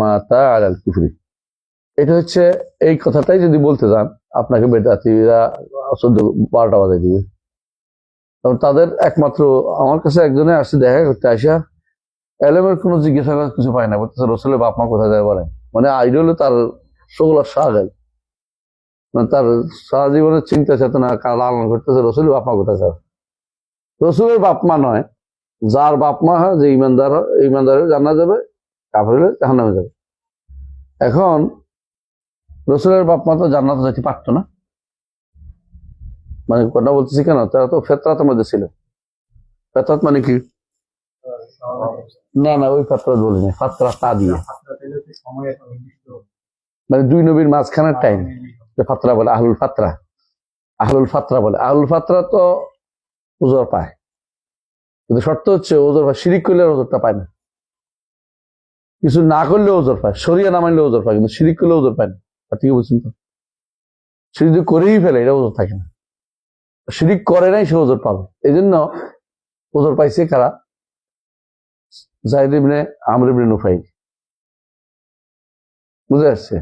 মাতা এই কথাটাই যদি বলতে আপনাকে বারোটা দিবে। তাদের একমাত্র, আমার কাছে একজনে আসছে, দেখা করতে আসা এলেমের কোনো জিজ্ঞাসা কিছু পায় না, বলতেছে, রসুলের বাপ মা কোথায় যায়? বলে মানে আইডল তার সগুলা সাগল মানে তার সারা জীবনের চিন্তা চেতনা লালন করতেছে, রসুলের বাপ মা কোথায় যায়? রসুলের বাপ মা নয় যার বাপ মা হয় যে ইমানদার হয়, ইমানদার জানা যাবে কাপড় হলে জাহান্নামে যাবে। এখন রসুলের বাপ মা তো জান্নাতে যেতে পারতো না। মানে কথা বলতেছি কেন? তারা তো ফেতরাতের মধ্যে ছিল। ফেতরাত মানে কি? না না, ওই ফেতরাত বলিনি ফাতরা তা দিয়ে। মানে দুই নবীর মাঝখানের টাইম ফাতরা বলে আহলুল ফাতরা। আহলুল ফাতরা বলে। আহলুল ফাতরা তো উজর পায়। কিন্তু শর্ত হচ্ছে ওজোর পায় শিরিক করলে ওজোরটা পায় না। কিছু না করলে ওজোর পায়, সরিয়া না মানলে ওজোর পায়, কিন্তু শিরিক করলে ওজোর পায় না। আর ঠিক বুঝছেন তো শিরিক করেই ফেলে এটা ওজোর থাকে না। শিরিক করে নাই, সে ওজোর পাবে। এই জন্য ওজোর পাইছে কারা? জাহিদ ইবনে আমর ইবনে নুফাই বুঝে আসছে?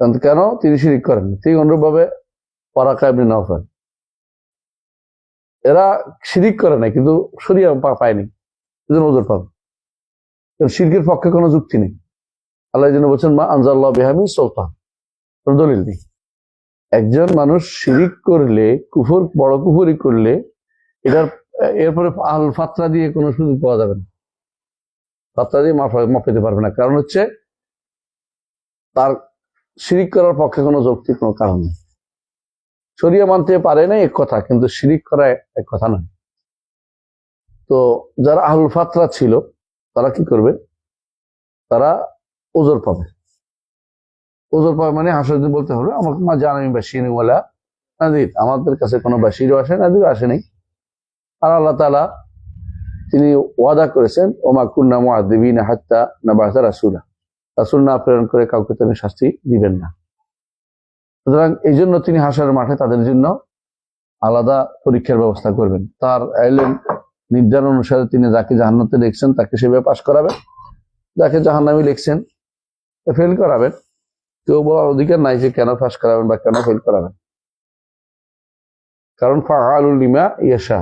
কারণ কেন? তিনি শিরিক করেন ঠিক অনুরূপভাবে পরাকা ইবনে নওফাল। এরা শিরিক করে নাই, কিন্তু সরিয়া পা- পায়নি। এজন্য ওজোর পাবে। শিরকের পক্ষে কোনো যুক্তি নেই। আল্লাহ জন্য বলছেন, মা আনজাল্লাহ বেহামি সৌতা কোনো দলিল নেই। একজন মানুষ শিরিক করলে, কুফর, বড় কুফরি করলে, এটার, এরপরে আল ফাত্রা দিয়ে কোনো সুযোগ পাওয়া যাবে না। ফাত্রা দিয়ে মাফ মাফ পেতে পারবে না। কারণ হচ্ছে, তার শিরিক করার পক্ষে কোনো যৌক্তিক কোনো কারণ নেই। সরিয়া মানতে পারে না, এক কথা, কিন্তু শিরিক করা এক কথা নয়। তো যারা আহুল ফাতরা ছিল, তারা কি করবে? তারা ওজোর পাবে। ওজোর পাবে মানে হাসুদ্দিন বলতে হবে, আমাকে মা জানামি বাসিনী ওয়ালা নাদির। আমাদের কাছে কোনো বাসিরও আসে নাদির আসে নাই। আর আল্লাহ তালা তিনি ওয়াদা করেছেন, ওমা কুন্না মুআদ্দিবিনা হাত্তা না বাসা রাসুলা। রাসুল না প্রেরণ করে কাউকে তিনি শাস্তি দিবেন না। সুতরাং এই জন্য তিনি হাসার মাঠে তাদের জন্য আলাদা পরীক্ষার ব্যবস্থা করবেন। তার এলেন নির্ধারণ অনুসারে তিনি যাকে জাহান্নাতে লিখছেন তাকে সেভাবে পাশ করাবেন। যাকে জাহান্নামি লিখছেন ফেল করাবেন। কেউ বলার অধিকার নাই যে কেন পাশ করাবেন বা কেন ফেল করাবেন। কারণ ফাআলুল লিমা ইয়াশা,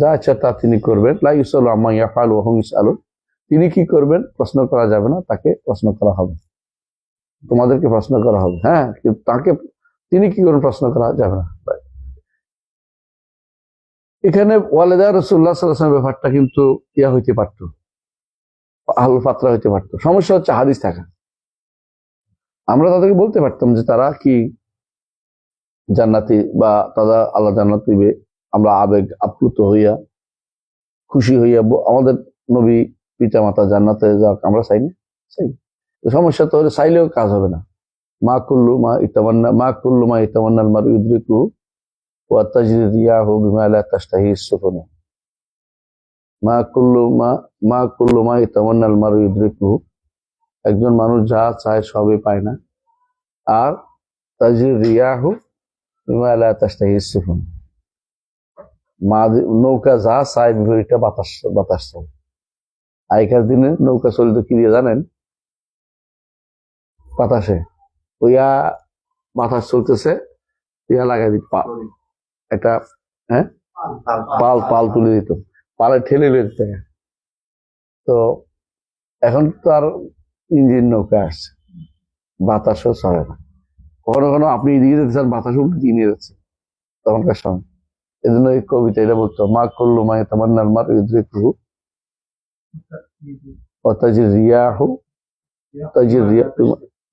যা ইচ্ছা তা তিনি করবেন। লা ইউসালু আম্মা ইয়াফআলু ওয়া হুম তিনি কি করবেন? প্রশ্ন করা যাবে না, তাকে প্রশ্ন করা হবে। তোমাদেরকে প্রশ্ন করা হবে হ্যাঁ? কিন্তু তাকে, তিনি কি করেন প্রশ্ন করা যাবে না? এখানে ওয়ালেদা রসুল্লাহ সাল্লামের ব্যাপারটা কিন্তু ইয়া হইতে পারত, আহুল পাত্রা হইতে পারত। সমস্যা হচ্ছে হাদিস থাকা। আমরা তাদেরকে বলতে পারতাম যে তারা কি জান্নাতি বা তারা আল্লাহ জান্নাত দিবে, আমরা আবেগ আপ্লুত হইয়া, খুশি হইয়া, আমাদের নবী পিতা মাতা জান্নাতে যাক, আমরা চাই না? চাই। সমস্যা তো চাইলেও কাজ হবে না। মা কুল্লু মা ইতামান্না, মা কুল্লু মা ইতামান্নাল মার ইউদ্রিকু ওয়া তাজরি রিয়াহু বিমা লা তাশতাহি সুফুন। মা কুল্লু মা মা কুল্লু মা ইতামান্নাল মার ইউদ্রিকু একজন মানুষ যা চায় সবই পায় না। আর তাজরি রিয়াহু বিমা লা তাশতাহি সুফুন। মা নৌকা যা চায় বিপরীতটা বাতাস বাতাস চলে। আগেকার দিনে নৌকা চলতো কি দিয়ে জানেন? বাতাসে। ওইয়া বাতাস চলতেছে ইয়া লাগাই দিত পা একটা পাল পাল তুলে দিত। পালে ঠেলে দিত। তো এখন তো আর ইঞ্জিন নৌকা আসছে। বাতাসও চলে না। কখনো কখনো আপনি এদিকে যেতে চান, বাতাস উল্টে দিয়ে নিয়ে যাচ্ছে। তখনকার সময় এই জন্য এই কবিতা এটা বলতো, মা করল মা তোমার তামান্নার মার ইদ্রিকু অতাজির রিয়াহু তাজির রিয়া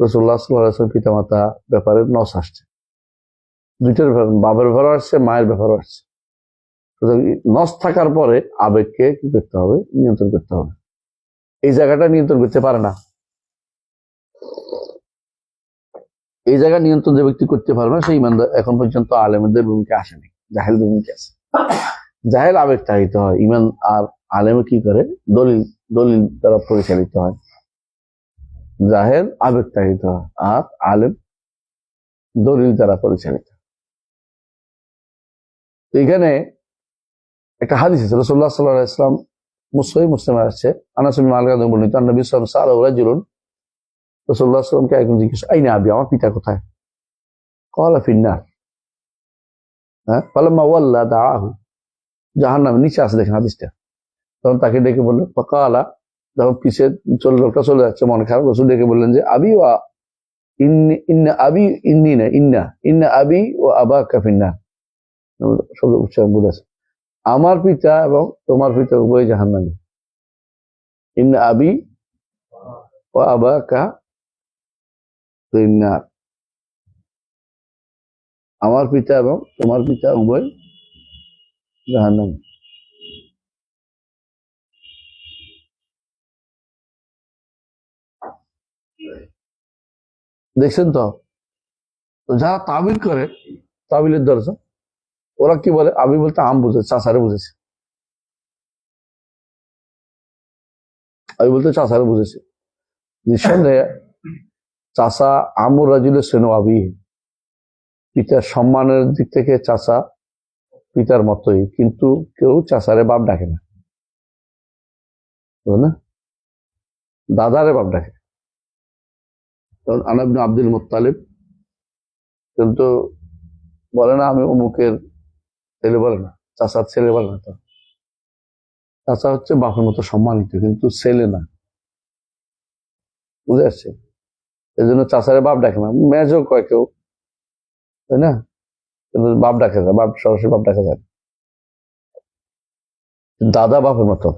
রসুল্লাহ ব্যাপারে নস আসছে। দুইটার ব্যাপারও আসছে, মায়ের ব্যাপারও আসছে। সুতরাং নস থাকার পরে আবেগকে কি করতে হবে? নিয়ন্ত্রণ করতে হবে। এই জায়গাটা নিয়ন্ত্রণ করতে পারে না। এই জায়গা নিয়ন্ত্রণ যে ব্যক্তি করতে পারবে না, সেই ইমানদার এখন পর্যন্ত আলেমদের ভূমিকা আসেনি জাহেল ভূমিকা আছে। জাহেল আবেগ তাহিত হয়। ইমান আর আলেমে কি করে? দলিল দলিল দ্বারা পরিচালিত হয়। জাহেল আবেগ তাহিত আর আলেম দলিল দ্বারা পরিচালিত এখানে একটা হাদিস আছে রসুল্লাহ সাল্লাহ ইসলাম মুসলিম মুসলিম আসছে আনাসুল মালকা বর্ণিত নবী সাল্লাম সাল রাজুলুন। রসুল্লাহ সাল্লামকে একজন জিজ্ঞেস আইনা আবি, আমার পিতা কোথায়? কলা ফিন্নার। হ্যাঁ? পালাম্মা ওয়াল্লা দা জাহান নামে নিচে আসে দেখেন হাদিসটা। তখন তাকে ডেকে বললেন কালা যখন পিছিয়ে চলে লোকটা চলে যাচ্ছে মনে খারাপ রসুল ডেকে বললেন যে আবি ওয়া ইন্নি আবি ইন্নি না, ইন্না। ইন্না আবি ও আবা কাফিন্না। শব্দ উচ্চারণ বলেছে আমার পিতা এবং তোমার পিতা উভয় জাহান ইন্না আবি ও আবা কা আমার পিতা এবং তোমার পিতা উভয় জাহান্নাম। দেখছেন তো? যারা তাবিল করে, তাবিলের দরজা, ওরা কি বলে? আমি বলতে আম বুঝে চাষারে বুঝেছে। আমি বলতে চাষারে বুঝেছি। নিঃসন্দেহে চাষা আমর রাজুলের সেনো আবি পিতার সম্মানের দিক থেকে চাষা পিতার মতোই, কিন্তু কেউ চাষারে বাপ ডাকে না। না? দাদারে বাপ ডাকে কারণ আনাবিন আব্দুল মুতালিব কিন্তু বলে না, আমি অমুকের ছেলে বলে না চাষার ছেলে বলে না তো। চাষা হচ্ছে বাপের মতো সম্মানিত, কিন্তু ছেলে না। বুঝে আসছে? এই জন্য চাষারে বাপ ডাকে না, মেজও কয় কেউ, তাই না? কিন্তু বাপ ডাকে যায় বাপ সরাসরি বাপ ডাকা যায় দাদা বাপের মতো,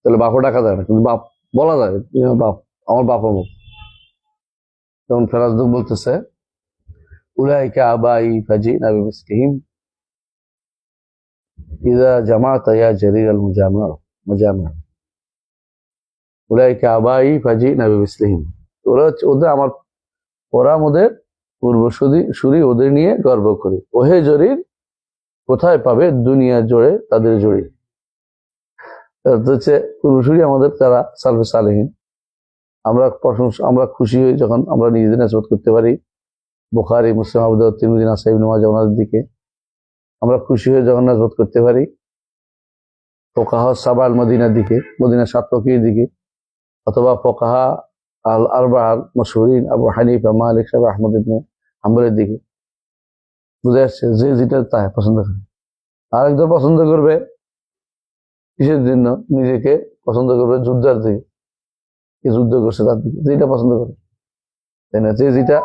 তাহলে বাপও ডাকা যায় না, কিন্তু বাপ বলা যায় বাপ, আমার বাপ অমুক যেমন ফেরাজদুক বলতেছে, উলাইকা আবাই জামাত ইয়া জারির আল মুজামা মুজামা। উলাইকা আবাই মিসলিহিম ওরা ওদের আমার, ওরা আমাদের পূর্বসূরি, সুরি ওদের নিয়ে গর্ব করি। ওহে জরির, কোথায় পাবে দুনিয়া জোড়ে তাদের জড়ি হচ্ছে, পূর্বসূরি আমাদের তারা সালফে সালেহীন। আমরা প্রশংসা, আমরা খুশি হই যখন আমরা নিজেদের নাসবত করতে পারি। বোখারি, মুসলিম আবুদ তিরমিদিন আসাইব নওয়াজ ওনাদের দিকে। আমরা খুশি হয়ে যখন নাসবত করতে পারি। ফোকাহ সাবাল মদিনার দিকে মদিনা সাত ফকির দিকে, অথবা ফোকাহা আল আরবাহ মশহুরিন আবু হানিফা, মালিক সাহেব, আহমদ ইবনে দিকে। বুঝে আসছে যে যেটা তাই পছন্দ করে। আরেকজন পছন্দ করবে, কিসের জন্য? নিজেকে পছন্দ করবে যুদ্ধার দিকে। কে যুদ্ধ করছে তার দিকে যেটা পছন্দ করে। তাই না? যে যেটা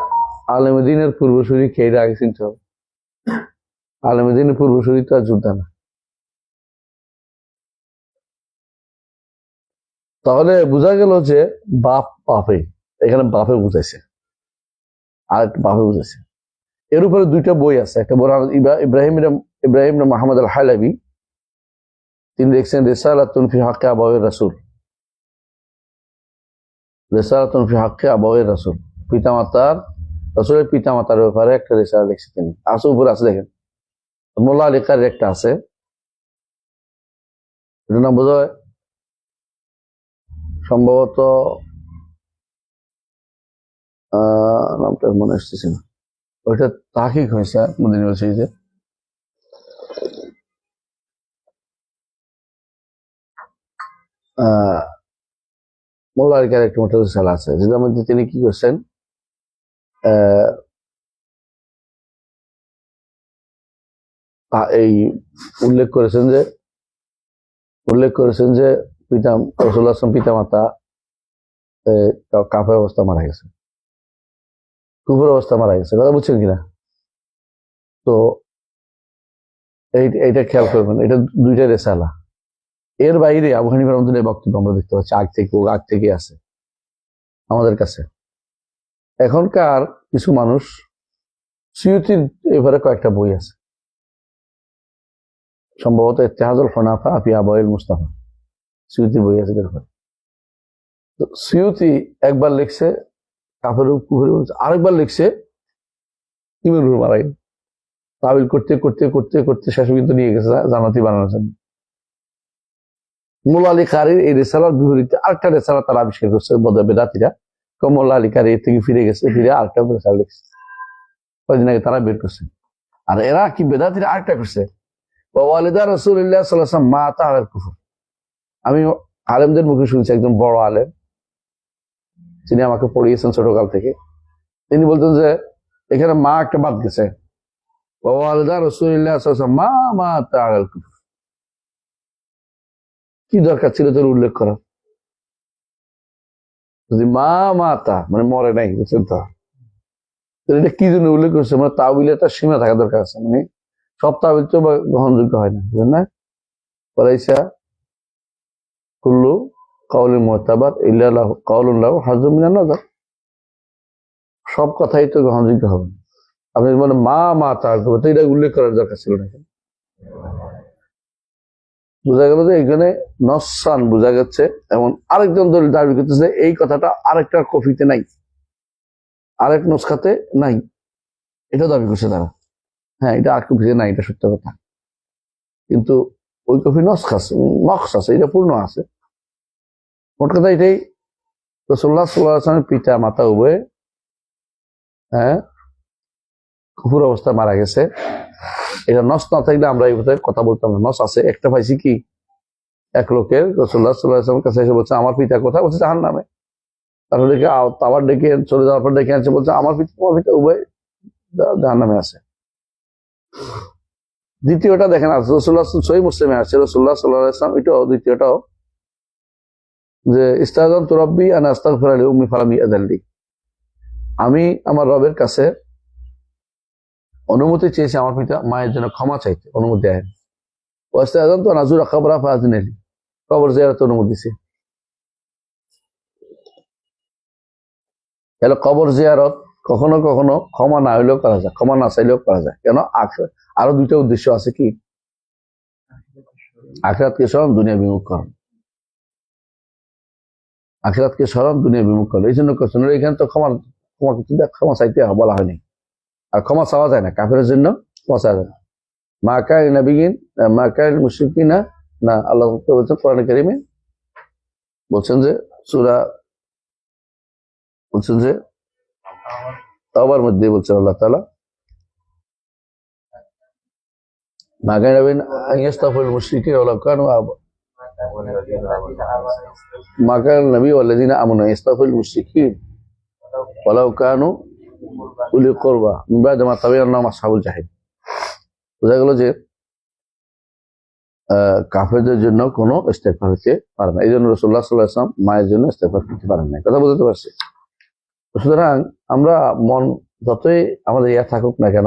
আলমদিনের পূর্বসূরি এটা আগে চিনতে হবে। আলমদিনের পূর্বসূরি তো আর যোদ্ধা না। তাহলে বোঝা গেল যে বাপ বাপে এখানে বাপে বুঝাইছে। আর একটা বাপে বুঝাইছে। এর উপরে দুইটা বই আছে। একটা বড় ইব্রাহিম ইব্রাহিম মাহমুদ আল হালাবি তিনি লিখছেন, রেসালাতুন ফি হাক্কে আবাউর রাসূল। রেসালাতুন ফি হাক্কে আবাউর রাসূল। পিতামাতার রাসূলের পিতামাতার ব্যাপারে একটা রেসালা লিখছে তিনি। আছে উপরে আছে দেখেন। মোল্লা আলিকার একটা আছে। এটা নাম হয় সম্ভবত নামটা মনে আসতেছে না। ওইটা তাহিক হয়েছে মদিনা আহ, মোল্লা আলিকার একটা মোটর আছে। যেটার মধ্যে তিনি কি করছেন? এই উল্লেখ করেছেন যে, উল্লেখ করেছেন যে পিতা রসুল্লাহ আসলাম পিতা মাতা কাফের অবস্থা মারা গেছে। কুকুর অবস্থা মারা গেছে। কথা বুঝছেন কিনা? তো, এই- এইটা খেয়াল করবেন। এটা দুইটা রেসালা। এর বাইরে আবু রহমতুল্লাহ বক্তব্য আমরা দেখতে পাচ্ছি আগ থেকে ও আগ থেকে আছে আমাদের কাছে। এখনকার কিছু মানুষ সিউতির এবারে কয়েকটা বই আছে। সম্ভবত ইত্তেহাদুল হনাফা আফি আবয়েল মুস্তাফা, সিউতির বই আছে এটার উপরে। তো সিউতি একবার লিখছে কাফের কুফের আরেকবার লিখছে ইমিনুর মারা তাবিল করতে করতে করতে করতে শেষ কিন্তু নিয়ে গেছে জানাতি বানানোর জন্য। এই রেসালার বিপরীতে আরেকটা রেসালা তারা আবিষ্কার করছে কমল্লা আলী কারি থেকে ফিরে গেছে, ফিরে আরেকটা লিখছে। কয়েকদিন আগে তারা বের করছে। আর এরা কি বেদাতিরা আরেকটা করছে? ওয়ালিদা মা কুফর। আমি আলেমদের মুখে শুনছি একজন বড় আলেম, যিনি আমাকে পড়িয়েছেন ছোটকাল থেকে। তিনি বলতেন যে, এখানে মা একটা বাদ গেছে। ওয়ালিদা রসুল্লাহ মা মা তাহার কুফর। কি দরকার ছিল তোর উল্লেখ করা যদি মা, মাতা মানে মরে নাই, বুঝছেন তো? এটা কি জন্য উল্লেখ করছে? মানে তাবিলে একটা সীমা থাকা দরকার আছে। মানে সব তাবিল তো গ্রহণযোগ্য হয় না, বুঝলেন না? বলাইসা কুল্লু কাউলি মোহতাবার ইল্লাহ কাউল্লাহ হাজমিনা নজর। সব কথাই তো গ্রহণযোগ্য হবে আপনি মানে মা মা তা এটা উল্লেখ করার দরকার ছিল না। বোঝা গেল যে এখানে নসান বোঝা যাচ্ছে এমন আরেকজন দলিল দাবি করতেছে এই কথাটা আরেকটা কফিতে নাই, আরেক নস্কাতে নাই। এটা দাবি করছে তারা। হ্যাঁ এটা আর কফিতে নাই, এটা সত্য কথা। কিন্তু ওই কফি নস্কাস নকশ আছে, এটা পূর্ণ আছে। মোট কথা এটাই রসল্লাহ সাল্লামের পিতা, মাতা, উভয়ে হ্যাঁ কুকুর অবস্থা মারা গেছে। এটা নস না থাকলে আমরা এই কথা বলতাম না। নস আছে, একটা পাইছি কি? এক লোকের রসুল্লাহ সাল্লাহামের কাছে এসে বলছে, আমার পিতা কোথায়? বলছে জাহান নামে তারপর ডেকে আবার ডেকে চলে যাওয়ার পর ডেকে আনছে বলছে, আমার পিতা, তোমার পিতা উভয় জাহান নামে আছে। দ্বিতীয়টা দেখেন আছে রসুল্লাহ সহি মুসলিমে আছে। রসুল্লাহ সাল্লাহ ইসলাম এটাও দ্বিতীয়টাও, যে ইস্তাজান তুরব্বি আন আস্তাক ফেরালি উম্মি ফালামি আদাল্লি আমি আমার রবের কাছে অনুমতি চেয়েছি আমার পিতা, মায়ের জন্য ক্ষমা চাইতে, অনুমতি দেয় ওয়াস্তাজান তো নাজুর আকাবরা ফাহাদিন আলী কবর জিয়ারত অনুমতি দিছে। তাহলে কবর জিয়ারত কখনো কখনো ক্ষমা না হইলেও করা যায়, ক্ষমা না চাইলেও করা যায়। কেন? আরও দুইটা উদ্দেশ্য আছে কি? আখরাতকে স্মরণ দুনিয়া বিমুখ করণ আখরাতকে স্মরণ দুনিয়া বিমুখ করণ এই জন্য কোশ্চেন তো ক্ষমা ক্ষমা ক্ষমা চাইতে বলা হয়নি। আর ক্ষমা চাওয়া যায় না কাফের জন্য ক্ষমা চাওয়া যায় না। মা কায় নবীন মা কায় মুশরিকিনা, না আল্লাহ বলছেন কোরআন কারিমে বলছেন যে, সুরা বলছেন যে, তাওবার মধ্যে বলছেন আল্লাহ তাআলা, মা কায় নবীন আইয়াস্তাফুল মুশরিকিন ওয়া নবী ওয়াল্লাযিনা আমানু ইয়াস্তাফুল মুশরিকিন ওয়া কানু উলি করবা। মিন মা তাবিয়ান নাম আসহাবুল জাহিদ বোঝা গেল যে কাফেরদের জন্য কোনো ইস্তেফার হতে পারে না। এই জন্য রসুল্লাহ সাল্লাহ আসলাম মায়ের জন্য ইস্তেফার করতে পারেন না কথা বুঝতে পারছি? সুতরাং আমরা মন যতই আমাদের ইয়া থাকুক না কেন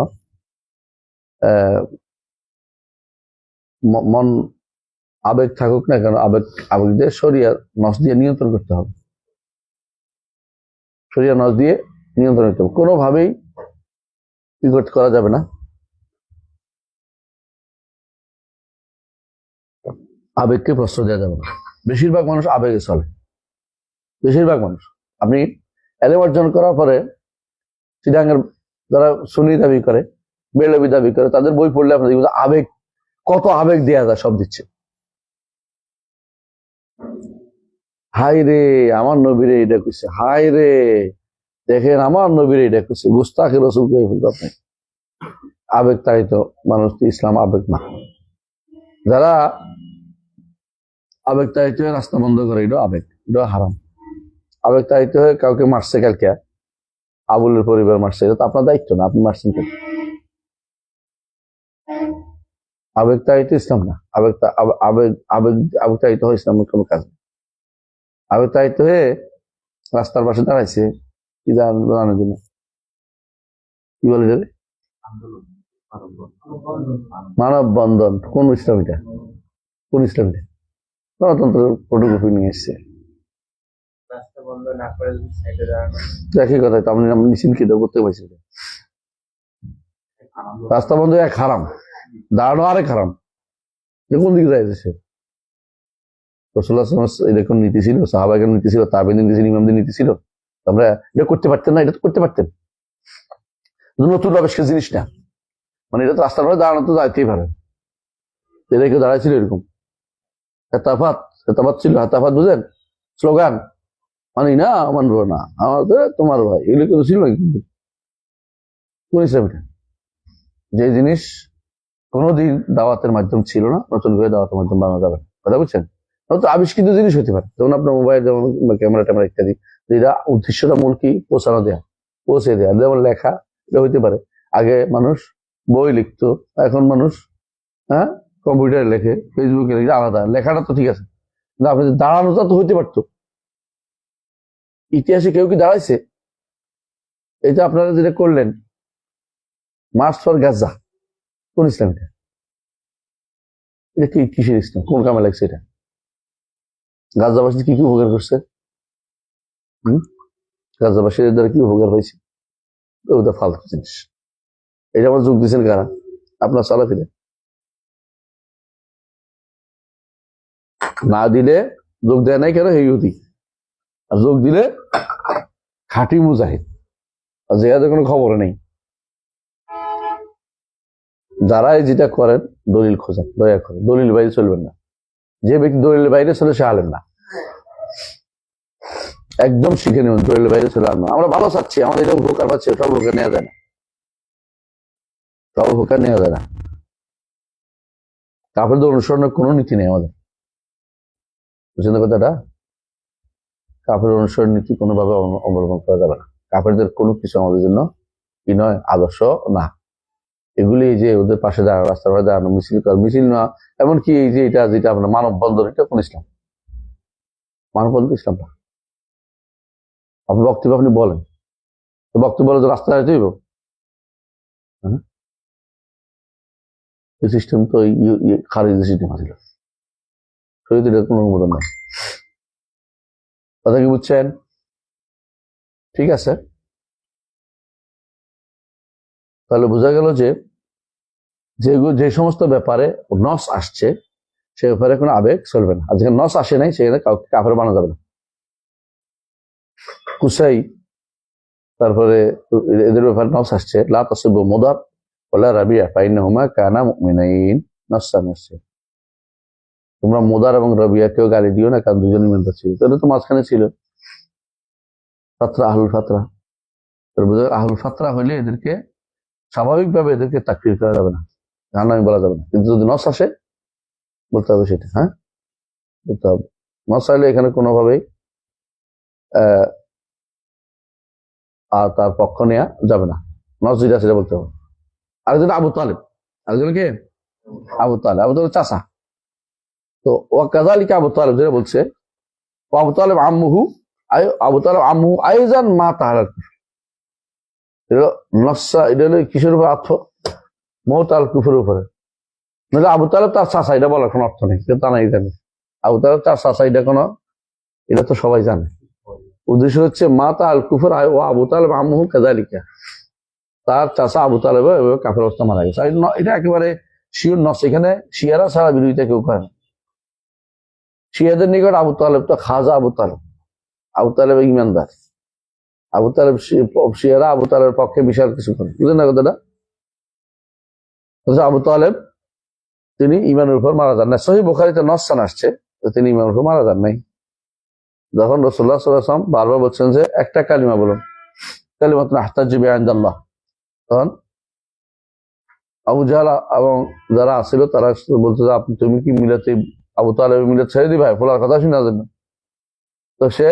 মন আবেগ থাকুক না কেন, আবেগ আবেগ দিয়ে সরিয়া নস দিয়ে নিয়ন্ত্রণ করতে হবে। সরিয়া নস দিয়ে নিয়ন্ত্রণ করতে হবে। কোনোভাবেই বিকট করা যাবে না। আবেগকে প্রশ্ন দেওয়া যাবে না। বেশিরভাগ মানুষ আবেগে চলে। বেশিরভাগ মানুষ। আপনি এলেম অর্জন করার পরে চিটাঙ্গের যারা সুনি দাবি করে বেলবি দাবি করে, তাদের বই পড়লে আপনি দেখবেন আবেগ, কত আবেগ দেওয়া যায়, সব দিচ্ছে। হাই রে আমার নবীরে এটা করছে হাই রে দেখেন আমার নবীরে এটা করছে গুস্তাকে রসুল কে ফেলবে আপনি আবেগ তাড়িত মানুষ ইসলাম আবেগ না। যারা আবেগ তাড়িত হয়ে রাস্তা বন্ধ করে এটা আবেগ এটা হারাম। আবেগ তাড়িত হয়ে কাউকে মারছে কালকে, আবুলের পরিবার মারছে, এটা তো আপনার দায়িত্ব না, আপনি মারছেন কেন? আবেগ আবেগতায়িত ইসলাম না আবেগ আবেগ আবেগ আবেগতায়িত হয় ইসলামের কোনো কাজ নেই আবেগ আবেগতায়িত হয়ে রাস্তার পাশে দাঁড়াইছে কি দাঁড়ানোর জন্য কি বলে এটারে? মানব বন্ধন কোন ইসলাম এটা কোন ইসলাম এটা গণতন্ত্র ফটোগ্রাফি নিয়ে এসছে। একই কথা আপনি আপনি চিন্তিত করতে পারছি। রাস্তা বন্ধ এক হারাম। দাঁড়ানো আরেক হারাম। এটা কোন দিকে যাইছে সে রসুল্লাহ এরকম নীতি ছিল? সাহাবাগের নীতি ছিল? তাবেদিন নীতি ছিল? ইমামদের নীতি ছিল? আমরা এটা করতে পারতেন না, এটা তো করতে পারতেন। নতুন আবিষ্কার জিনিস না। মানে এটা তো রাস্তার পরে দাঁড়ানো তো যাইতেই পারে। এটা কেউ দাঁড়াইছিল এরকম। হেতাফাত হেতাফাত ছিল, হেতাফাত বুঝেন স্লোগান, মানি না, মানবো না আমাদের তোমার ভাই। এগুলো কেউ ছিল নাকি কোন এটা? যে জিনিস কোনোদিন দাওয়াতের মাধ্যম ছিল না, নতুন করে দাওয়াতের মাধ্যম বানানো যাবে না। কথা বুঝছেন? তো আবিষ্কৃত জিনিস হতে পারে। যেমন আপনার মোবাইল, যেমন ক্যামেরা ট্যামেরা ইত্যাদি। এটা উদ্দেশ্যটা মূল কি? পৌঁছানো দেয়া। পৌঁছে দেয়া। যেমন লেখা, এটা হইতে পারে। আগে মানুষ বই লিখতো, এখন মানুষ হ্যাঁ? কম্পিউটারে লেখে, ফেসবুকে লেখে, আলাদা। লেখাটা তো ঠিক আছে। কিন্তু আপনি দাঁড়ানোটা তো হইতে পারতো। ইতিহাসে কেউ কি দাঁড়াইছে? যে আপনারা যেটা করলেন মার্চ ফর গাজা কোন ইসলাম এটা এটা কি কিসের ইসলাম? কোন কামে লাগছে এটা? গাজাবাসী কি কি উপকার করছে? হম? গাজাবাসীর দ্বারা কি উপকার হয়েছে? ওটা ফালতু জিনিস। এটা আমার যোগ দিয়েছেন কারা? আপনার চলাফিরে না দিলে যোগ দেয় নাই কেন? হে আর যোগ দিলে খাঁটি মুজাহিদ। আর জেহাদের কোনো খবর নেই। যারাই যেটা করেন, দলিল খোঁজেন, দয়া করে। দলিল বাইরে চলবেন না। যে ব্যক্তি দলিল বাইরে চলে, সে আলেন না। একদম শিখে নেবেন দলিলের বাইরে চলে আলেন আমরা ভালো চাচ্ছি, আমাদের এটা উপকার পাচ্ছে, সব উপকার নেওয়া যায় না। সব উপকার নেওয়া যায় না। কাপড়দের অনুসরণের কোনো নীতি নেই আমাদের। বুঝছেন কথাটা? কাপড়ের অনুসরণ নীতি কোনোভাবে অবলম্বন করা যাবে না। কাপড়দের কোনো কিছু আমাদের জন্য কি নয় আদর্শ না। এগুলি যে ওদের পাশে দাঁড়ানো, রাস্তার পাশে দাঁড়ানো, মিছিল করা, মিছিল না, এমনকি এই যে এটা, যেটা আপনার মানব বন্ধন এটা কোন ইসলাম। মানব বন্ধন ইসলাম না? আপনি বক্তব্য আপনি বলেন। তো বক্তব্য বলে তো রাস্তা হইব। হ্যাঁ? এই সিস্টেম তো খারিজ সিস্টেম কোনো অনুমোদন নাই। কথা কি বুঝছেন? ঠিক আছে। তাহলে বোঝা গেল যে যেগুলো যে সমস্ত ব্যাপারে নস আসছে, সে ব্যাপারে কোনো আবেগ চলবে না। আর যেখানে নস আসে নাই, সেখানে কাউকে কাপড় বানানো যাবে না। কুসাই তারপরে এদের ব্যাপারে নস আসছে। লা তসিব মোদার ওলা রাবিয়া পাইন হুমা কানা মুমিনাইন। নসা নসছে তোমরা মোদার এবং রবিয়াকেও গালি দিও না কারণ দুজন ইমানদার ছিল। তাহলে তো মাঝখানে ছিল। ফাতরা আহুল ফাতরা। আহুল ফাতরা হইলে এদেরকে স্বাভাবিকভাবে এদেরকে তাকফির করা যাবে না। জাহান্নামী বলা যাবে না। কিন্তু যদি নস আসে বলতে হবে সেটা হ্যাঁ? বলতে হবে। নস আইলে এখানে কোনোভাবেই আহ, আর তার পক্ষ নেওয়া যাবে না। যেটা সেটা বলতে হবে। আরেকজন আবু তালেব। আরেকজন কে আবু তালেব। আবু তালেব চাষা তো ও কাজালিকা আবু তালেব যেটা বলছে আবু তালেব আম্মুহু আবু তালেব আম্মুহু আইজান মা তাহার আবু তালেব তার চাষা আবু তালেব তার চাষা এটা কোনো এটা তো সবাই জানে। উদ্দেশ্য হচ্ছে মা তা আল কুফর আয় ও আবু তালেব আম্মুহু কাজালিকা তার চাষা আবু তালেব কাফের অবস্থা মারা গেছে। এটা একেবারে শিওর নস এখানে শিয়ারা সারা বিরোধিতা কেউ করে শিয়াদের নিকট আবু তালেব তো খাজা আবু তালেব। আবু তালেব ইমানদার। আবু তালেব শিয়ারা আবু তালেবের পক্ষে বিশাল কিছু করে বুঝলেন না কথাটা? আবু তালেব, তিনি ইমানের উপর মারা যান না সহি বোখারিতে নসান আসছে, তো তিনি ইমানের উপর মারা যান নাই। যখন রসুল্লাহ সাল্লাম বারবার বলছেন যে, একটা কালিমা বলুন। কালিমা তুমি আহতাজিবে আন্দাল্লাহ তখন আবু জাহাল এবং যারা আসছিল তারা বলতে যে, আপনি তুমি কি মিলাতে আবু তালেব মিলাত ছেড়ে দিবে? ফলার কথা শুনে দেন তো সে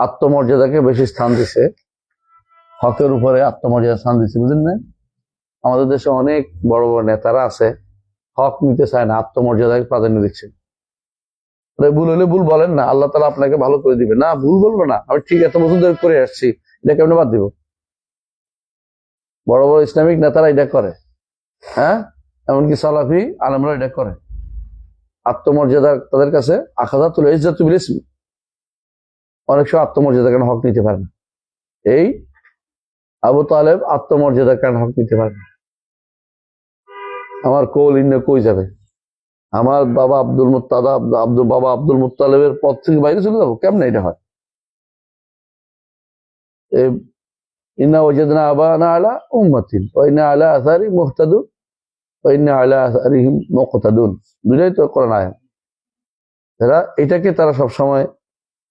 আত্মমর্যাদাকে বেশি স্থান দিছে। হকের উপরে আত্মমর্যাদা স্থান দিচ্ছে বুঝলেন না? আমাদের দেশে অনেক বড় বড় নেতারা আছে, হক নিতে চায় না, আত্মমর্যাদাকে প্রাধান্য দিচ্ছে। ভুল হলে ভুল বলেন না, আল্লাহ তালা আপনাকে ভালো করে দিবে না, ভুল বলব না, আমি ঠিক এত বছর ধরে করে আসছি। এটা কেমন বাদ দিব? বড় বড় ইসলামিক নেতারা এটা করে। হ্যাঁ? এমনকি সালাফি আলমরা এটা করে। আত্মমর্যাদা তাদের কাছে আখাদা তুলে ইজ্জত বিলিসমি অনেক সময় আত্মমর্যাদা কেন হক নিতে পারে না? এই আবু তালেব আত্মমর্যাদা কারণে হক নিতে পারে না? আমার কোল ইন্ন কই যাবে? আমার বাবা আব্দুল মুত্তাদা, আব্দুল বাবা আব্দুল মুত্তালেবের পথ থেকে বাইরে চলে যাব? কেমনে এটা হয়? এটাকে তারা সব সময়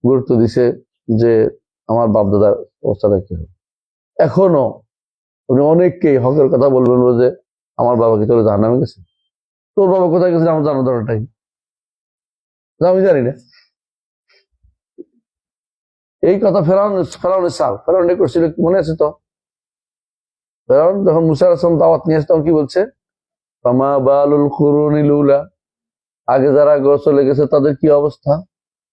গুরুত্ব দিছে যে আমার বাপ দাদার অবস্থাটা কি হবে। এখনও আপনি অনেককেই হকের কথা বলবেন যে, আমার বাবা কি চলে জাহান্নামে গেছে? তোর বাবা কোথায় গেছে আমার জানার দরকারটাই আমি জানি না। এই কথা ফেরাউন, ফেরাউনের সাল, ফেরাউন করছিল মনে আছে তো? ফেরাউন যখন মুসার আসলাম দাওয়াত নিয়ে আসতাম কি বলছে? ফামা বালুল কুরুনি লুলা। আগে যারা গো চলে গেছে, তাদের কি অবস্থা?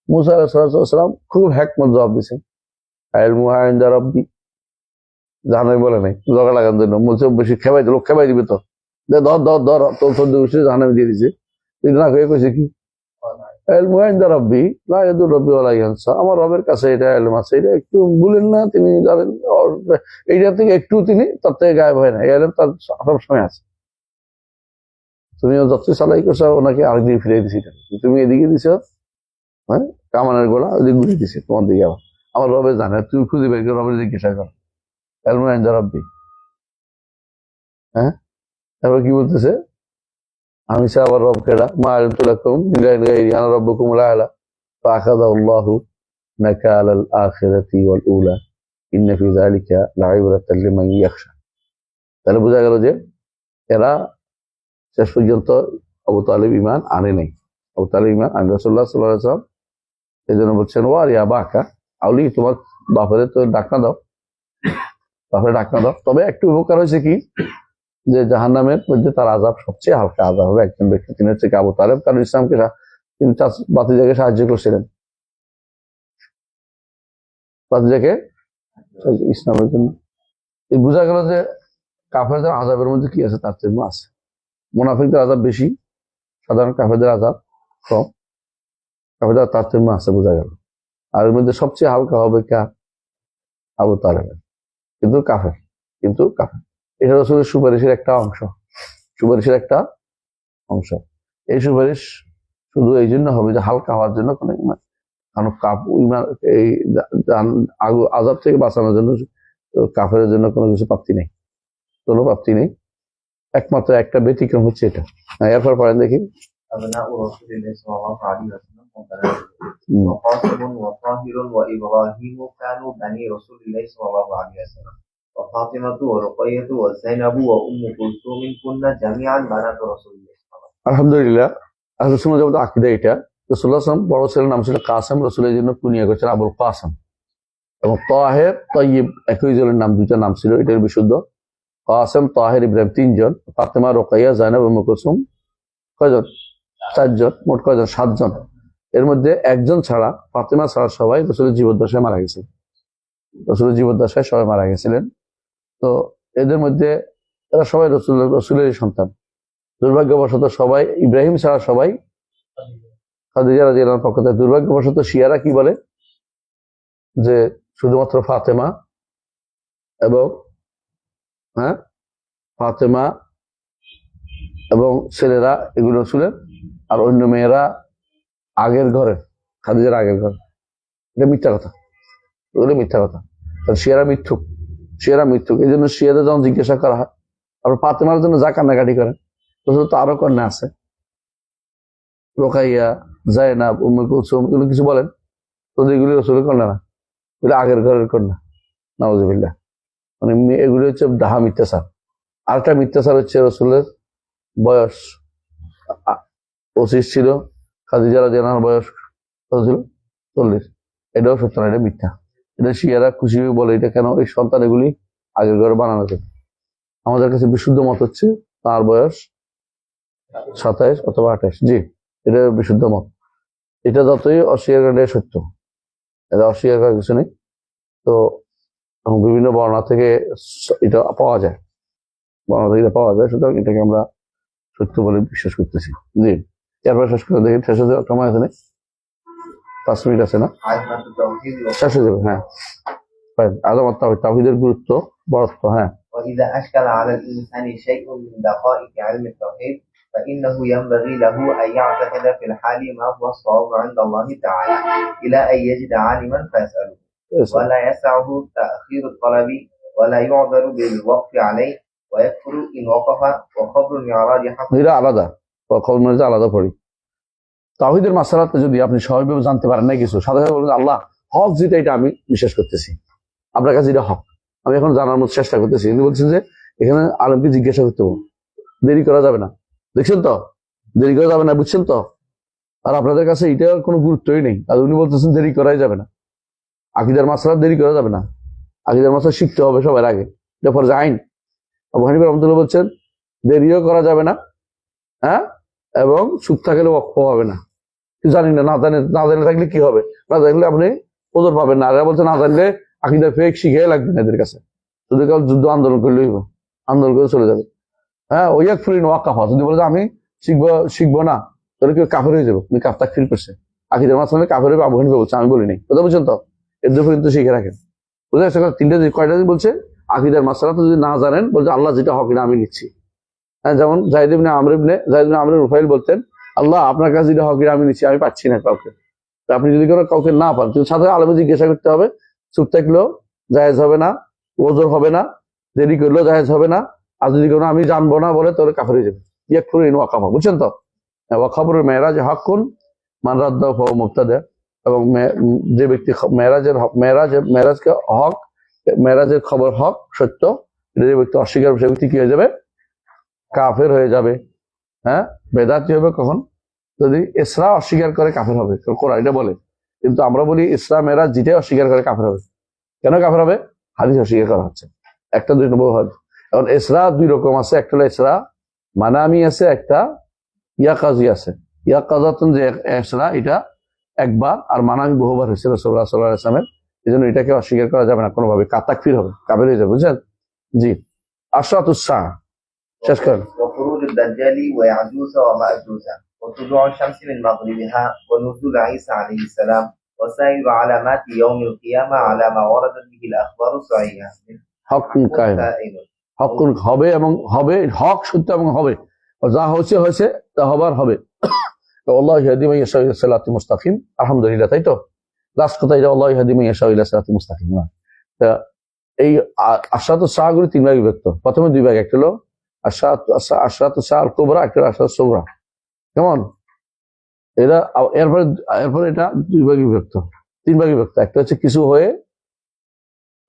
মুসা আলাহিসাম খুব হ্যাকমত জবাব দিছে আইল মুহাইন্দা রব্বি। জানাই বলে নাই জগা লাগার জন্য। বলছে, বেশি খেবাই, লোক খেবাই দিবে তো? ধর ধর ধর, তোর দিয়ে দিছে। না কইছে কি? আমার রবের কাছে এটা এলম আছে, এটা একটু বলেন না, তিনি জানেন এইটা থেকে একটু তিনি তার থেকে হয় না এলম তার সব সময় আছে। তুমি যত চালাই করছ, ওনাকে আরেকদিকে ফিরে দিছি তুমি এদিকে দিছো হ্যাঁ কামানের গোলা, ওদিকে ঘুরে দিছে, তোমার দিকে আবার। আমার রবে জানে তুমি খুঁজে বের করে, রবের জিজ্ঞাসা করো। এলম মুহাইন্দা রব্বি। হ্যাঁ? তারপর কি বলতেছে? আমি সে আবার রব কেডা মা আলম তুলাকুম রব কুমলা তাহলে বোঝা গেল যে এরা শেষ পর্যন্ত আবু তালিব ইমান আনে নাই। আবু তালিব ইমান আন রসুল্লাহ এই জন্য বলছেন ও আর ইয়াবা আকা আউলি, তোমার বাপরে তো ডাকনা দাও। বাপরে ডাকনা দাও। তবে একটু উপকার হয়েছে কি? যে জাহান্নামের মধ্যে তার আজাব সবচেয়ে হালকা আজাব হবে একজন ব্যক্তি। তিনি হচ্ছে আবু তালেব। কারণ ইসলামকে তিনি বাতিজাকে সাহায্য করছিলেন। বাতিজাকে ইসলামের জন্য। এই বোঝা গেল যে কাফেরদের আজাবের মধ্যে কি আছে? তার জন্য আছে মোনাফিকদের আজাব বেশি। সাধারণ কাফেরদের আজাব কম। কাফেরদের তার জন্য আছে বোঝা গেল। আর এর মধ্যে সবচেয়ে হালকা হবে কা আবু তালেবের। কিন্তু কাফের। কিন্তু কাফের। এটা রসুলের সুপারিশের একটা অংশ। সুপারিশের একটা অংশ। এই সুপারিশ শুধু এই জন্য হবে যে হালকা হওয়ার জন্য কোনো ইমান কারণ কাপ ইমান এই আজাব থেকে বাঁচানোর জন্য কাফের জন্য কোনো কিছু প্রাপ্তি নেই। কোনো প্রাপ্তি নেই। একমাত্র একটা ব্যতিক্রম হচ্ছে এটা। হ্যাঁ, এরপর পড়েন দেখি। أبناء رسول الله صلى الله عليه وسلم وبناته হুম, وقاسم وطاهر وإبراهيم كانوا بني رسول الله صلى الله عليه وسلم وفاطمة ورقية وزينب وأم كلثوم كنا جميعا بنات رسول الله صلى الله عليه وسلم আলহামদুলিল্লাহ রসুল জগৎ আকিদা এটা রসুল্লাহ আসলাম বড় ছেলের নাম ছিল কাসেম রসুলের জন্য কুনিয়া করছেন আবুল কাসেম এবং তাহের তৈব একই জনের নাম দুইটা নাম ছিল এটার বিশুদ্ধ কাসেম তাহের ইব্রাহিম তিনজন ফাতেমা রোকাইয়া জাইনাব উম্মু কুলসুম কয়জন চারজন মোট কয়জন সাতজন এর মধ্যে একজন ছাড়া ফাতেমা ছাড়া সবাই রসুলের জীবদ্দশায় মারা গেছে রসুলের জীবদ্দশায় সবাই মারা গেছিলেন তো এদের মধ্যে এরা সবাই রসুল রসুলের সন্তান। দুর্ভাগ্যবশত সবাই, ইব্রাহিম ছাড়া সবাই খাদিজা রাজি পক্ষ থেকে দুর্ভাগ্যবশত শিয়ারা কি বলে? যে শুধুমাত্র ফাতেমা এবং হ্যাঁ? ফাতেমা এবং ছেলেরা এগুলো রসুলের আর অন্য মেয়েরা আগের ঘরে, খাদিজার আগের ঘরে। এটা মিথ্যা কথা। এগুলো মিথ্যা কথা। কারণ শিয়ারা মিথ্যুক। শিয়ারা মিথ্যুক এই জন্য শিয়াদের যখন জিজ্ঞাসা করা হয় আর ফাতেমার জন্য যা কান্নাকাটি করেন রসুল তো আরও কন্যা আছে? রোকাইয়া জায়নাব উম্মে এগুলো কিছু বলেন তো এগুলি রসুলের কন্যা না। এগুলো আগের ঘরের কন্যা। নওয়াজিবিল্লাহ মানে এগুলি হচ্ছে ডাহা মিথ্যাচার। আরেকটা মিথ্যাচার হচ্ছে রসুলের বয়স। পঁচিশ ছিল, খাদিজা রাজিয়ানার বয়স কত ছিল? চল্লিশ। এটাও সত্য না, এটা মিথ্যা। এটা শিয়ারা খুশি হয়ে বলে, এটা কেন এই সন্তান এগুলি আগের ঘরে বানানো হয়েছে আমাদের কাছে বিশুদ্ধ মত হচ্ছে, তার বয়স সাতাইশ অথবা আঠাইশ। জি, এটা বিশুদ্ধ মত। এটা যতই অস্বীকার করে সত্য, এটা অস্বীকার করার কিছু নেই। তো বিভিন্ন বর্ণা থেকে এটা পাওয়া যায়। বর্ণা থেকে এটা পাওয়া যায়, সুতরাং এটাকে আমরা সত্য বলে বিশ্বাস করতেছি। জি, এরপর শেষ করে দেখি, শেষ যাবে কেমন আছে পাঁচ মিনিট আছে না عظمة التوحيد শেষ হয়ে যাবে হ্যাঁ আজমত তাহিদ তাহিদের গুরুত্ব বড়ত্ব হ্যাঁ وإذا أشكل على الإنسان شيء من دقائق علم التوحيد فإنه ينبغي له أن يعتقد في الحال ما هو الصواب عند الله تعالى إلى أن يجد عالما فيسأله ولا يسعه تأخير الطلب ولا يعذر بالوقف عليه ويكفر إن وقف وخبر المعراج حق এটা আলাদা কলম আলাদা পড়ি তাহিদের মাসালাতে যদি আপনি স্বাভাবিকভাবে জানতে পারেন না কিছু, সাথে সাথে বলবেন, আল্লাহ, হক যেটা, এটা আমি বিশ্বাস করতেছি। আপনার কাছে এটা হক। আমি এখন জানার মতো চেষ্টা করতেছি। কিন্তু বলছেন যে, এখানে আলমকে জিজ্ঞাসা করতে হবে। দেরি করা যাবে না। দেখছেন তো? দেরি করা যাবে না, বুঝছেন তো? আর আপনাদের কাছে এটার কোনো গুরুত্বই নেই। আর উনি বলতেছেন, দেরি করাই যাবে না। আকিদার মাসালা দেরি করা যাবে না। আকিদার মাসালা শিখতে হবে সবার আগে। এটা ফরজ আইন। আবু হানিফা রহমতুল্লাহ বলছেন, দেরিও করা যাবে না হ্যাঁ? এবং সুখ থাকলে অক্ষ হবে না। জানি না না জানে না জানে থাকলে কি হবে? না জানলে আপনি ওজন পাবেন না। আর বলছে না জানলে আকিদা ফেক শিখে লাগবে না এদের কাছে। যদি কাল যুদ্ধ আন্দোলন করলেই হবে আন্দোলন করে চলে যাবে। হ্যাঁ ওই এক ফিরিন ওয়াকাফা। যদি বলে আমি শিখব শিখব না, তাহলে কেউ কাফের হয়ে যাব। তুমি কাফতাক ফিল করছে। আকিদের মাঝখানে কাফের হবে আবু হানিফা বলছে, আমি বলিনি। কথা বুঝছেন তো? এর দুপুর কিন্তু শিখে রাখেন। বুঝতে পারছেন তিনটা দিন, কয়টা দিন বলছে? আকিদার মাসালা তো যদি না জানেন, বলছে আল্লাহ যেটা হক না আমি নিচ্ছি। হ্যাঁ যেমন জাহিদ ইবনে আমর ইবনে জাহিদ ইবনে আমর রুফাইল বলতেন আল্লাহ আপনার কাছে যেটা হকির আমি নিচ্ছি, আমি পাচ্ছি না কাউকে। আপনি যদি কোনো কাউকে না পান, কিন্তু সাথে আলমে জিজ্ঞাসা করতে হবে, চুপ থাকলেও জায়েজ হবে না, ওজোর হবে না, দেরি করলেও জায়েজ হবে না, আর যদি কোনো আমি জানব না বলে, তাহলে কাফের হয়ে যাবে। ইয়ে করে ইন ওয়াকাফা, বুঝছেন তো? ওয়াকাবরের মেয়েরাজ হকুন মান রাদ্দা ফাও মুক্তাদা এবং যে ব্যক্তি মেয়েরাজের হক, মেয়েরাজ, মেয়েরাজকে হক, মেয়েরাজের খবর হক, সত্য যে ব্যক্তি অস্বীকার, সে ব্যক্তি কি হয়ে যাবে? কাফের হয়ে যাবে। হ্যাঁ বেদাতি হবে কখন? যদি ইসরা অস্বীকার করে কাফের হবে কোরআন এটা বলে। কিন্তু আমরা বলি ইসরা, মেয়েরা যেটাই অস্বীকার করে কাফের হবে। কেন কাফের হবে? হাদিস অস্বীকার করা হচ্ছে। একটা দুই নম্বর হাদিস। এখন ইসরা দুই রকম আছে, একটা হলো ইসরা, মানামি আছে, একটা ইয়াকাজি আছে। ইয়াকাজাতুন যে ইসরা, এটা একবার আর মানামি বহুবার হয়েছে রসুল্লাহ সাল্লাহ আসলামের এই জন্য এটাকে অস্বীকার করা যাবে না কোনোভাবে। কাতাকফির হবে কাবের হয়ে যাবে, বুঝছেন? জি। আশরাতুসাহ শেষ করেন। وخروج الدجال ويعجوز ومأجوز وطلوع الشمس من مغربها ونزول عيسى عليه السلام وسائر علامات يوم القيامة على ما وردت به الأخبار الصحيحة من হক কায়েম كائن হক হবে এবং হবে হক সত্য এবং হবে আর যা হয়েছে হয়েছে তা হবার হবে তো আল্লাহ হাদিম সালাত মুস্তাকিম আলহামদুলিল্লাহ তাই তো লাস্ট কথা এটা আল্লাহ হাদিম সালাত মুস্তাকিম না তা এই আ- আশরাত শাহগুলি তিন ভাগে বিভক্ত প্রথমে দুই ভাগ একটা হলো আশরাত আশরাত শাহ আল কোবরা একটা হলো আশরাত সোবরা কেমন? এরা, এরপরে এরপরে এটা দুই ভাগে বিভক্ত। তিন ভাগে বিভক্ত। একটা হচ্ছে কিছু হয়ে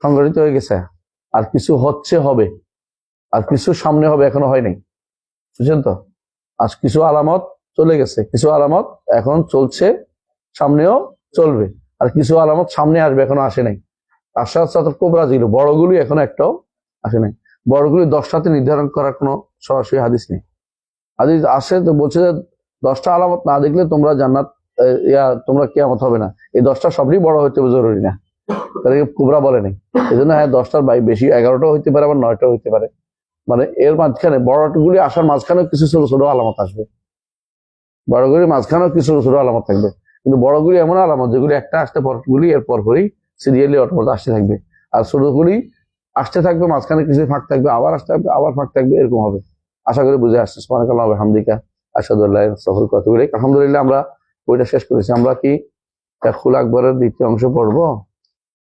সংগঠিত হয়ে গেছে, আর কিছু হচ্ছে হবে, আর কিছু সামনে হবে এখনও হয় নাই। বুঝছেন তো? আজ কিছু আলামত চলে গেছে, কিছু আলামত এখন চলছে, সামনেও চলবে, আর কিছু আলামত সামনে আসবে, এখনও আসে নাই। আশা সাথে কোবরা ছিল বড়গুলি এখনও একটাও আসে নাই। বড়গুলি দশটাতে নির্ধারণ করার কোনো সরাসরি হাদিস নেই। হাদিস আসে তো বলছে যে দশটা আলামত না দেখলে তোমরা জান্নাত ইয়া, তোমরা কেয়ামত হবে না। এই দশটা সবই বড় হইতে জরুরি না। তাহলে কুবরা বলে নেই? এই জন্য হ্যাঁ দশটার বাই বেশি এগারোটাও হইতে পারে, আবার নয়টাও হইতে পারে। মানে এর মাঝখানে বড়গুলি আসার মাঝখানেও কিছু ছোট ছোট আলামত আসবে। বড়গুলির মাঝখানেও কিছু ছোট ছোট আলামত থাকবে। কিন্তু বড়গুলি এমন আলামত যেগুলি একটা আসতে পরগুলি এর পরপরই সিরিয়ালি অটোমেট আসতে থাকবে। আর ছোটগুলি আসতে থাকবে, মাঝখানে কিছু ফাঁক থাকবে, আবার আসতে থাকবে, আবার ফাঁক থাকবে, এরকম হবে। আশা করি বুঝে আসছে। সোমান কালাম হামদিকা আসাদুল্লাহ সফর কতগুলি আলহামদুলিল্লাহ আমরা বইটা শেষ করেছি। আমরা কি খুল আকবরের দ্বিতীয় অংশ পড়ব?